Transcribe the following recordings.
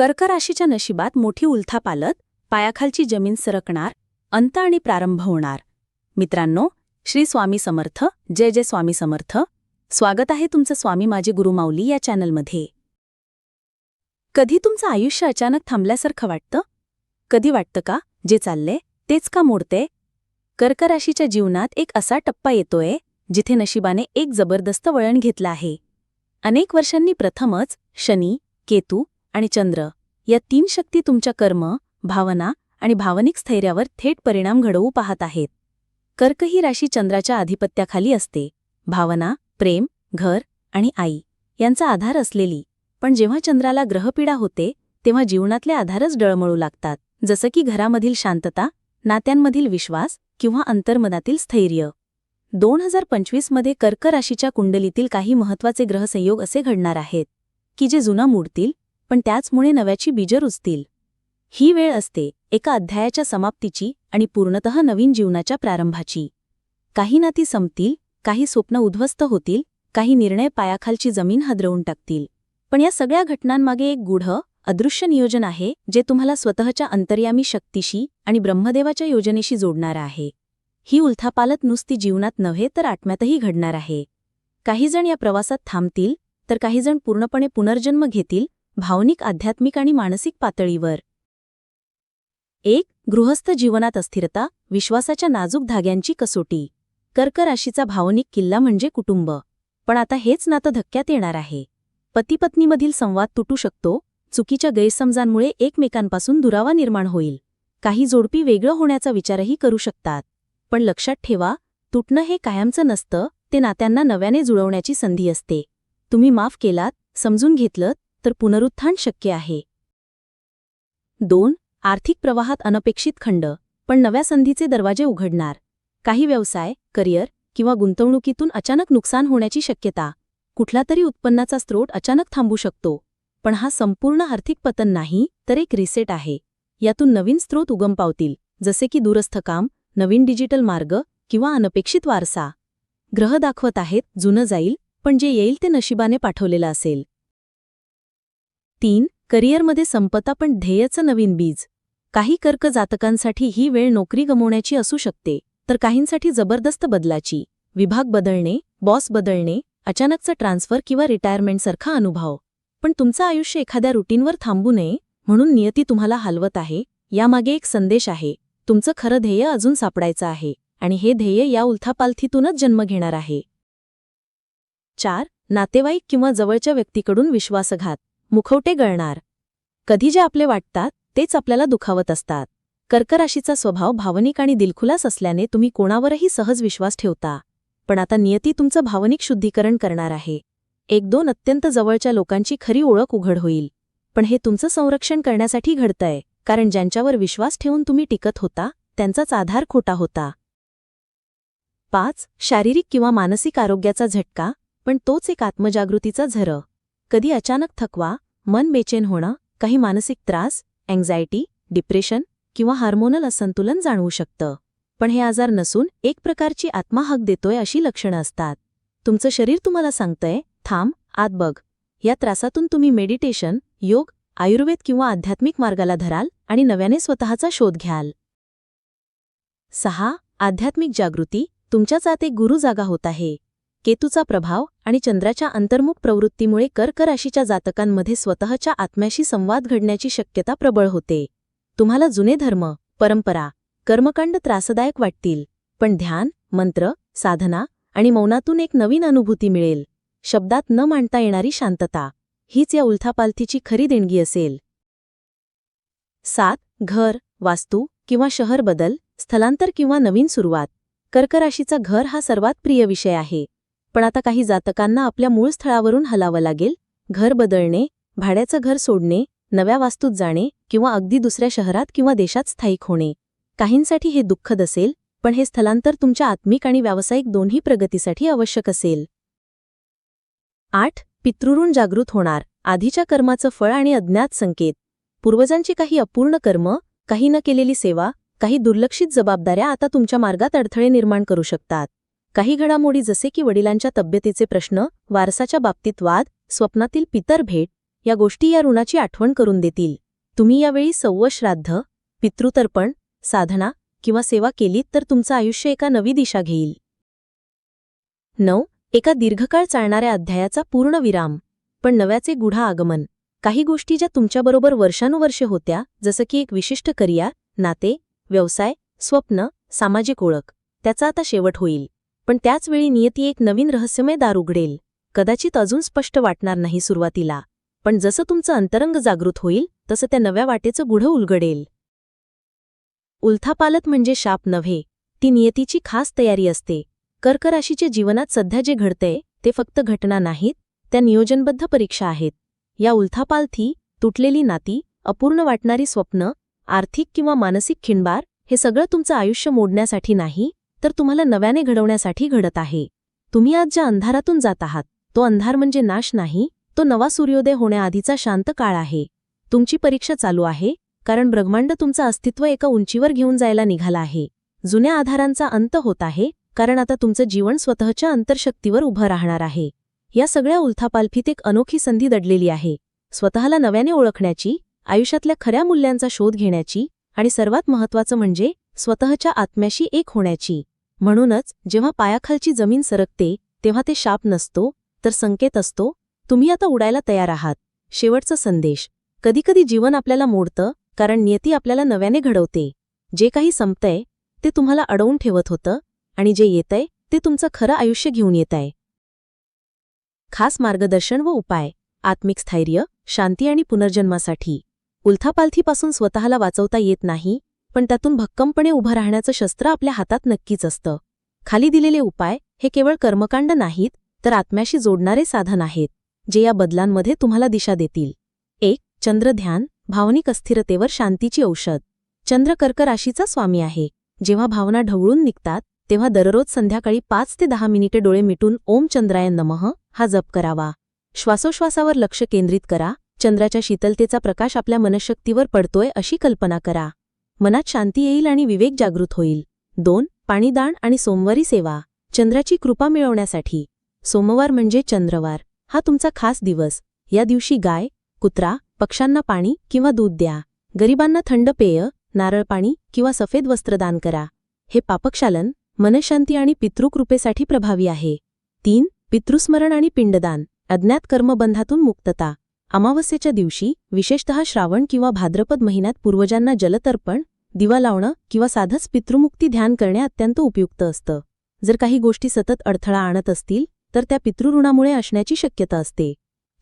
कर्क राशीच्या नशिबात मोठी उलथा पालत पायाखालची जमीन सरकणार अंत आणि प्रारंभ होणार. मित्रांनो श्री स्वामी समर्थ जय जय स्वामी समर्थ. स्वागत आहे तुमचं स्वामी माझे गुरुमाऊली या चॅनलमध्ये. कधी तुमचं आयुष्य अचानक थांबल्यासारखं वाटतं? कधी वाटतं का? जे चाललंय तेच का मोडते कर्क राशीच्या जीवनात एक असा टप्पा येतोय जिथे नशिबाने एक जबरदस्त वळण घेतलं आहे. अनेक वर्षांनी प्रथमच शनी केतू आणि चंद्र या तीन शक्ती तुमच्या कर्म भावना आणि भावनिक स्थैर्यावर थेट परिणाम घडवू पाहत आहेत. कर्क ही राशी चंद्राच्या आधिपत्याखाली असते. भावना प्रेम घर आणि आई यांचा आधार असलेली. पण जेव्हा चंद्राला ग्रहपीडा होते तेव्हा जीवनातले आधारच डळमळू लागतात. जसं की घरामधील शांतता नात्यांमधील विश्वास किंवा अंतर्मनातील स्थैर्य. दोन हजार पंचवीसमध्ये कर्क राशीच्या कुंडलीतील काही महत्त्वाचे ग्रहसंयोग असे घडणार आहेत की जे जुना मोडतील पण त्याचमुळे नव्याची बीजं रुजतील. ही वेळ असते एका अध्यायाच्या समाप्तीची आणि पूर्णतः नवीन जीवनाच्या प्रारंभाची. काही नाती संपतील काही स्वप्न उद्ध्वस्त होतील काही निर्णय पायाखालची जमीन हादरवून टाकतील. पण या सगळ्या घटनांमागे एक गूढ अदृश्य नियोजन आहे जे तुम्हाला स्वतःच्या अंतर्यामी शक्तीशी आणि ब्रह्मदेवाच्या योजनेशी जोडणार आहे. ही उलथापालत नुसती जीवनात नव्हे तर आत्म्यातही घडणार आहे. काहीजण या प्रवासात थांबतील तर काहीजण पूर्णपणे पुनर्जन्म घेतील भावनिक आध्यात्मिक आणि मानसिक पातळीवर. एक गृहस्थ जीवनात अस्थिरता विश्वासाच्या नाजूक धाग्यांची कसोटी. कर्क राशीचा भावनिक किल्ला म्हणजे कुटुंब. पण आता हेच नातं धक्क्यात येणार आहे. पतीपत्नीमधील संवाद तुटू शकतो चुकीच्या गैरसमजांमुळे एकमेकांपासून दुरावा निर्माण होईल. काही जोडपी वेगळं होण्याचा विचारही करू शकतात. पण लक्षात ठेवा तुटणं हे कायमचं नसतं ते नात्यांना नव्याने जुळवण्याची संधी असते. तुम्ही माफ केलात समजून घेतलं तर पुनरुत्थान शक्य आहे. दोन आर्थिक प्रवाहात अनपेक्षित खंड पण नव्या संधीचे दरवाजे उघडणार. काही व्यवसाय करिअर किंवा गुंतवणुकीतून अचानक नुकसान होण्याची शक्यता. कुठला तरी उत्पन्नाचा स्रोत अचानक थांबू शकतो. पण हा संपूर्ण आर्थिक पतन नाही तर एक रिसेट आहे. यातून नवीन स्रोत उगम पावतील जसे की दूरस्थ काम नवीन डिजिटल मार्ग किंवा अनपेक्षित वारसा. ग्रह दाखवत आहेत जुनं जाईल पण जे येईल ते नशिबाने पाठवलेलं असेल. तीन करिअरमध्ये संपता पण ध्येयचं नवीन बीज. काही कर्क जातकांसाठी ही वेळ नोकरी गमवण्याची असू शकते तर काहींसाठी जबरदस्त बदलाची. विभाग बदलणे बॉस बदलणे अचानकचा ट्रान्सफर किंवा रिटायरमेंटसारखा अनुभव. पण तुमचं आयुष्य एखाद्या रुटीनवर थांबू नये म्हणून नियती तुम्हाला हलवत आहे यामागे एक संदेश आहे तुमचं खरं ध्येय अजून सापडायचं आहे आणि हे ध्येय या उलथापालथीतूनच जन्म घेणार आहे. चार नातेवाईक किंवा जवळच्या व्यक्तीकडून विश्वासघात. मुखवटे गळणार. कधी जे आपले वाटतात तेच आपल्याला दुखावत असतात. कर्कराशीचा स्वभाव भावनिक आणि दिलखुलास असल्याने तुम्ही कोणावरही सहज विश्वास ठेवता. पण आता नियती तुमचं भावनिक शुद्धीकरण करणार आहे. एक दोन अत्यंत जवळच्या लोकांची खरी ओळख उघड होईल. पण हे तुमचं संरक्षण करण्यासाठी घडतंय कारण ज्यांच्यावर विश्वास ठेवून तुम्ही टिकत होता त्यांचाच आधार खोटा होता. पाच. शारीरिक किंवा मानसिक आरोग्याचा झटका पण तोच एक आत्मजागृतीचा झरं. कधी अचानक थकवा मन बेचेन होणं काही मानसिक त्रास अँझायटी डिप्रेशन किंवा हार्मोनल असंतुलन जाणवू शकतं. पण हे आजार नसून एक प्रकारची आत्माहक देतोय अशी लक्षणं असतात. तुमचं शरीर तुम्हाला सांगतंय थांब आत बघ. या त्रासातून तुम्ही मेडिटेशन योग आयुर्वेद किंवा आध्यात्मिक मार्गाला धराल आणि नव्याने स्वतःचा शोध घ्याल. सहा आध्यात्मिक जागृती. तुमच्याच आत एक गुरु जागा होत आहे. केतूचा प्रभाव आणि चंद्राच्या अंतर्मुख प्रवृत्तीमुळे कर्क राशीच्या जातकांमध्ये स्वतःच्या आत्म्याशी संवाद घडण्याची शक्यता प्रबळ होते. तुम्हाला जुने धर्म परंपरा कर्मकांड त्रासदायक वाटतील पण ध्यान मंत्र साधना आणि मौनातून एक नवीन अनुभूती मिळेल. शब्दात न मांडता येणारी शांतता हीच या उलथापालथीची खरी देणगी असेल. सात घर वास्तू किंवा शहर बदल स्थलांतर किंवा नवीन सुरुवात. कर्कराशीचा घर हा सर्वात प्रिय विषय आहे. पण आता काही जातकांना आपल्या मूळ स्थळावरून हलावं लागेल घर बदलणे भाड्याचं घर सोडणे नव्या वास्तूत जाणे किंवा अगदी दुसऱ्या शहरात किंवा देशात स्थायिक होणे. काहींसाठी हे दुःखद असेल पण हे स्थलांतर तुमच्या आत्मिक आणि व्यावसायिक दोन्ही प्रगतीसाठी आवश्यक असेल. आठ पितृऋण जागृत होणार आधीच्या कर्माचं फळ आणि अज्ञात संकेत. पूर्वजांची काही अपूर्ण कर्म काही न केलेली सेवा काही दुर्लक्षित जबाबदाऱ्या आता तुमच्या मार्गात अडथळे निर्माण करू शकतात. काही घडामोडी जसे की वडिलांच्या तब्येतीचे प्रश्न वारसाच्या बाबतीत वाद स्वप्नातील पितर भेट या गोष्टी या ऋणाची आठवण करून देतील. तुम्ही यावेळी सव्व श्राद्ध पितृतर्पण साधना किंवा सेवा केलीत तर तुमचं आयुष्य एका नवी दिशा घेईल. नऊ. एका दीर्घकाळ चालणाऱ्या अध्यायाचा पूर्ण विराम. पण नव्याचे गुढा आगमन. काही गोष्टी ज्या तुमच्याबरोबर वर्षानुवर्षे होत्या जसं की एक विशिष्ट करिया नाते व्यवसाय स्वप्न सामाजिक ओळख त्याचा आता शेवट होईल. पण त्याचवेळी नियती एक नवीन रहस्यमय दार उघडेल. कदाचित अजून स्पष्ट वाटणार नाही सुरुवातीला. पण जसं तुमचं अंतरंग जागृत होईल तसं त्या नव्या वाटेचं गुढं उलगडेल. उल्थापालत म्हणजे शाप नव्हे. ती नियतीची खास तयारी असते. कर्कराशीच्या जीवनात सध्या जे घडतंय ते फक्त घटना नाहीत त्या नियोजनबद्ध परीक्षा आहेत. या उल्थापालथी तुटलेली नाती अपूर्ण वाटणारी स्वप्न आर्थिक किंवा मानसिक खिंडबार हे सगळं तुमचं आयुष्य मोडण्यासाठी नाही तर तुम्हाला नव्याने घडवण्यासाठी घडत आहे. तुम्ही आज ज्या अंधारातून जात आहात तो अंधार म्हणजे नाश नाही तो नवा सूर्योदय होण्याआधीचा शांत काळ आहे. तुमची परीक्षा चालू आहे कारण ब्रह्मांड तुमचं अस्तित्व एका उंचीवर घेऊन जायला निघाला आहे. जुन्या आधारांचा अंत होत आहे कारण आता तुमचं जीवन स्वतःच्या अंतर्शक्तीवर उभं राहणार आहे. या सगळ्या उलथापालफीत एक अनोखी संधी दडलेली आहे. स्वतःला नव्याने ओळखण्याची आयुष्यातल्या खऱ्या मूल्यांचा शोध घेण्याची आणि सर्वात महत्त्वाचं म्हणजे स्वतःच्या आत्म्याशी एक होण्याची. म्हणूनच जेव्हा पायाखालची जमीन सरकते तेव्हा ते शाप नसतो तर संकेत असतो तुम्ही आता उडायला तयार आहात. शेवटचा संदेश. कधीकधी जीवन आपल्याला मोडतं कारण नियती आपल्याला नव्याने घडवते. जे काही संपतंय ते तुम्हाला अडवून ठेवत होतं आणि जे येतंय ते तुमचं खरं आयुष्य घेऊन येतंय. खास मार्गदर्शन व उपाय. आत्मिक स्थैर्य शांती आणि पुनर्जन्मासाठी. उलथापालथीपासून स्वतःला वाचवता येत नाही पण त्यातून भक्कमपणे उभं राहण्याचं शस्त्र आपल्या हातात नक्कीच असतं. खाली दिलेले उपाय हे केवळ कर्मकांड नाहीत तर आत्म्याशी जोडणारे साधन आहेत जे या बदलांमध्ये तुम्हाला दिशा देतील. एक चंद्रध्यान भावनिक अस्थिरतेवर शांतीची औषध. चंद्र कर्क राशीचा स्वामी आहे. जेव्हा भावना ढवळून निघतात तेव्हा दररोज संध्याकाळी पाच ते दहा मिनिटे डोळे मिटून ओम चंद्राय नमः हा जप करावा. श्वासोश्वासावर लक्ष केंद्रित करा. चंद्राच्या शीतलतेचा प्रकाश आपल्या मनशक्तीवर पडतोय अशी कल्पना करा. मनात शांती येईल आणि विवेक जागृत होईल. दोन पाणीदान आणि सोमवारी सेवा. चंद्राची कृपा मिळवण्यासाठी. सोमवार म्हणजे चंद्रवार. हा तुमचा खास दिवस. या दिवशी गाय कुत्रा पक्ष्यांना पाणी किंवा दूध द्या. गरिबांना थंड पेय नारळ पाणी किंवा सफेद वस्त्र दान करा. हे पापक्षालन मनशांती आणि पितृकृपेसाठी प्रभावी आहे. तीन पितृस्मरण आणि पिंडदान. अज्ञात कर्मबंधातून मुक्तता. अमावस्येच्या दिवशी विशेषतः श्रावण किंवा भाद्रपद महिन्यात पूर्वजांना जलतर्पण दिवा लावणं किंवा साधच पितृमुक्ती ध्यान करणे अत्यंत उपयुक्त असतं. जर काही गोष्टी सतत अडथळा आणत असतील तर त्या पितृऋणामुळे असण्याची शक्यता असते.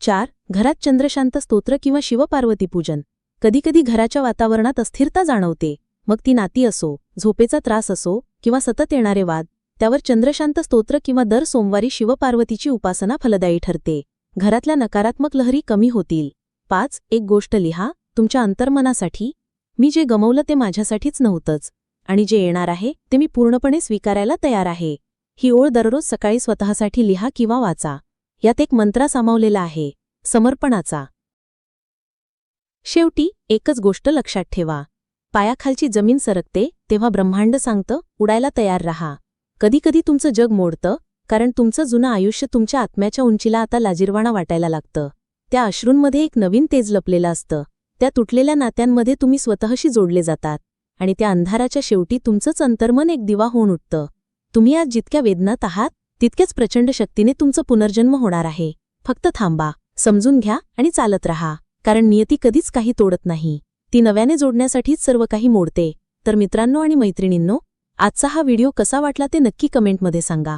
चार घरात चंद्रशांत स्तोत्र किंवा शिवपार्वती पूजन. कधीकधी घराच्या वातावरणात अस्थिरता जाणवते. मग ती नाती असो झोपेचा त्रास असो किंवा सतत येणारे वाद त्यावर चंद्रशांत स्तोत्र किंवा दर सोमवारी शिवपार्वतीची उपासना फलदायी ठरते. घरातल्या नकारात्मक लहरी कमी होतील. पाच एक गोष्ट लिहा तुमच्या अंतर्मनासाठी. मी जे गमवलं ते माझ्यासाठीच नव्हतंच. आणि जे येणार आहे ते मी पूर्णपणे स्वीकारायला तयार आहे. ही ओळ दररोज सकाळी स्वतःसाठी लिहा किंवा वाचा. यात एक मंत्रा सामावलेला आहे समर्पणाचा. शेवटी एकच गोष्ट लक्षात ठेवा. पायाखालची जमीन सरकते तेव्हा ब्रह्मांड सांगतं उडायला तयार रहा. कधीकधी तुमचं जग मोडतं कारण तुमचं जुनं आयुष्य तुमच्या आत्म्याच्या उंचीला आता लाजिरवाणा वाटायला लागतं. त्या अश्रूंमध्ये एक नवीन तेज लपलेलं असतं. त्या तुटलेल्या नात्यांमध्ये तुम्ही स्वतःशी जोडले जातात. आणि त्या अंधाराच्या शेवटी तुमचंच अंतर्मन एक दिवा होऊन उठतं. तुम्ही आज जितक्या वेदनात आहात तितक्याच प्रचंड शक्तीने तुमचं पुनर्जन्म होणार आहे. फक्त थांबा समजून घ्या आणि चालत रहा. कारण नियती कधीच काही तोडत नाही. ती नव्याने जोडण्यासाठीच सर्व काही मोडते. तर मित्रांनो आणि मैत्रिणींनो आजचा हा व्हिडिओ कसा वाटला ते नक्की कमेंटमध्ये सांगा.